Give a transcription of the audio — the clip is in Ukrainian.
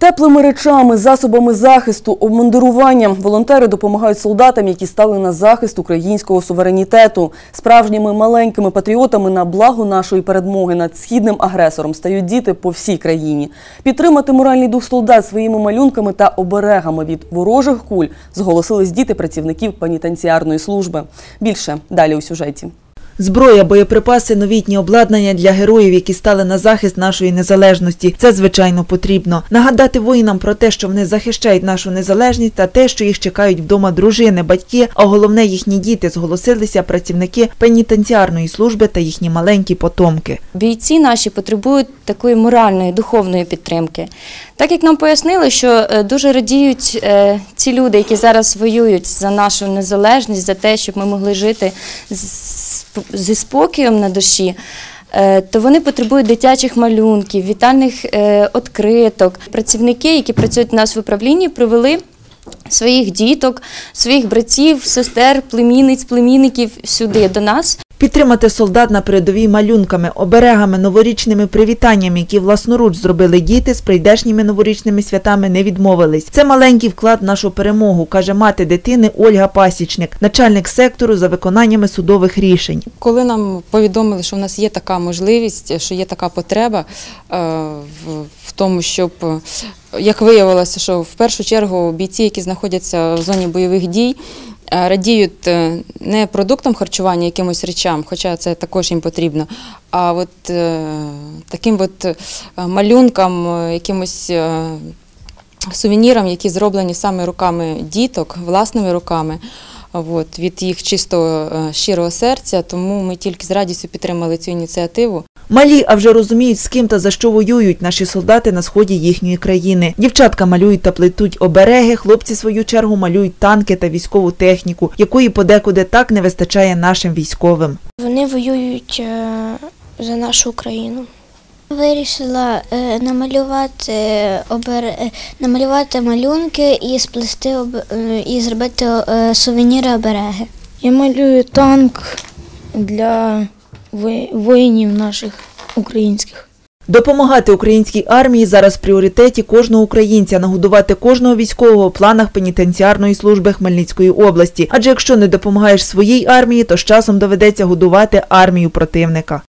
Теплими речами, засобами захисту, обмундируванням волонтери допомагають солдатам, які стали на захист українського суверенітету. Справжніми маленькими патріотами на благо нашої передмоги над східним агресором стають діти по всій країні. Підтримати моральний дух солдат своїми малюнками та оберегами від ворожих куль зголосились діти працівників пенітенціарної служби. Більше далі у сюжеті. Зброя, боєприпаси, новітні обладнання для героїв, які стали на захист нашої незалежності. Це звичайно потрібно. Нагадати воїнам про те, що вони захищають нашу незалежність та те, що їх чекають вдома дружини, батьки, а головне їхні діти зголосилися працівники пенітенціарної служби та їхні маленькі потомки. Бійці наші потребують такої моральної, духовної підтримки. Так як нам пояснили, що е, дуже радіють е, ці люди, які зараз воюють за нашу незалежність, за те, щоб ми могли жити з- зі спокоєм на душі. е, То вони потребують дитячих малюнків, вітальних відкриток. Працівники, які працюють у нас в управлінні, привели своїх діток, своїх братів, сестер, племінниць, племінників сюди до нас. Підтримати солдат на передовій малюнками, оберегами, новорічними привітаннями, які власноруч зробили діти з прийдешніми новорічними святами, не відмовились. Це маленький вклад в нашу перемогу, каже мати дитини Ольга Пасічник, начальник сектору за виконаннями судових рішень. Коли нам повідомили, що в нас є така можливість, що є така потреба е, в, тому, щоб е, як виявилося, що в першу чергу бійці, які знаходяться в зоні бойових дій, радіють е, не продуктам харчування, якимось речам, хоча це також їм потрібно, а от е, таким от е, малюнкам, е, якимось. е, Сувенірам, які зроблені саме руками діток, власними руками, от, від їх чистого е, щирого серця, тому ми тільки з радістю підтримали цю ініціативу. Малі, а вже розуміють, з ким та за що воюють наші солдати на сході їхньої країни. Дівчатка малюють та плетуть обереги, хлопці в свою чергу малюють танки та військову техніку, якої подекуди так не вистачає нашим військовим. Вони воюють е, за нашу Україну. Вирішила е, намалювати, обер... е, намалювати малюнки і сплести об... і зробити сувеніри обереги. Я малюю танк для воїнів наших українських. Допомагати українській армії зараз в пріоритеті кожного українця, нагодувати кожного військового в планах пенітенціарної служби Хмельницької області. Адже якщо не допомагаєш своїй армії, то з часом доведеться годувати армію противника.